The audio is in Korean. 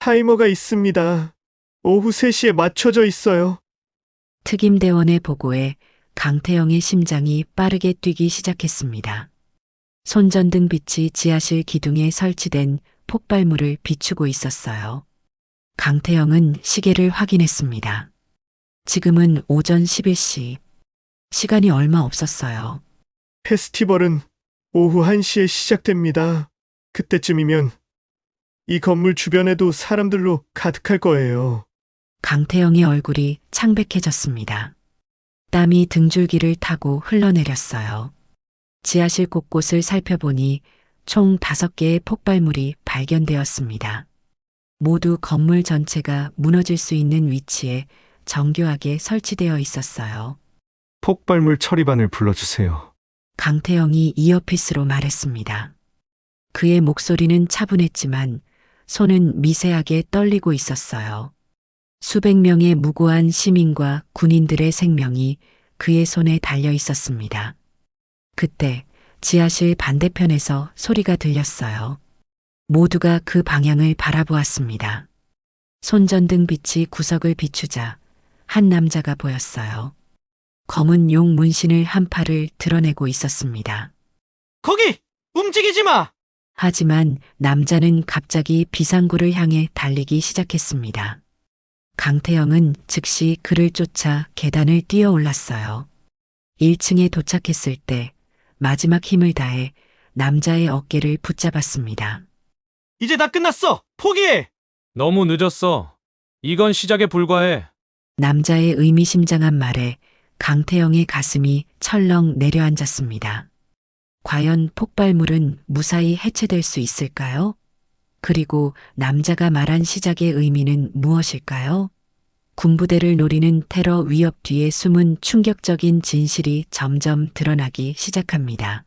타이머가 있습니다. 오후 3시에 맞춰져 있어요. 특임대원의 보고에 강태영의 심장이 빠르게 뛰기 시작했습니다. 손전등 빛이 지하실 기둥에 설치된 폭발물을 비추고 있었어요. 강태영은 시계를 확인했습니다. 지금은 오전 11시. 시간이 얼마 없었어요. 페스티벌은 오후 1시에 시작됩니다. 그때쯤이면 이 건물 주변에도 사람들로 가득할 거예요. 강태영의 얼굴이 창백해졌습니다. 땀이 등줄기를 타고 흘러내렸어요. 지하실 곳곳을 살펴보니 총 다섯 개의 폭발물이 발견되었습니다. 모두 건물 전체가 무너질 수 있는 위치에 정교하게 설치되어 있었어요. 폭발물 처리반을 불러주세요. 강태영이 이어피스로 말했습니다. 그의 목소리는 차분했지만 손은 미세하게 떨리고 있었어요. 수백 명의 무고한 시민과 군인들의 생명이 그의 손에 달려 있었습니다. 그때 지하실 반대편에서 소리가 들렸어요. 모두가 그 방향을 바라보았습니다. 손전등 빛이 구석을 비추자 한 남자가 보였어요. 검은 용 문신을 한 팔을 드러내고 있었습니다. 거기! 움직이지 마! 하지만 남자는 갑자기 비상구를 향해 달리기 시작했습니다. 강태영은 즉시 그를 쫓아 계단을 뛰어 올랐어요. 1층에 도착했을 때 마지막 힘을 다해 남자의 어깨를 붙잡았습니다. 이제 다 끝났어! 포기해! 너무 늦었어. 이건 시작에 불과해. 남자의 의미심장한 말에 강태영의 가슴이 철렁 내려앉았습니다. 과연 폭발물은 무사히 해체될 수 있을까요? 그리고 남자가 말한 시작의 의미는 무엇일까요? 군부대를 노리는 테러 위협 뒤에 숨은 충격적인 진실이 점점 드러나기 시작합니다.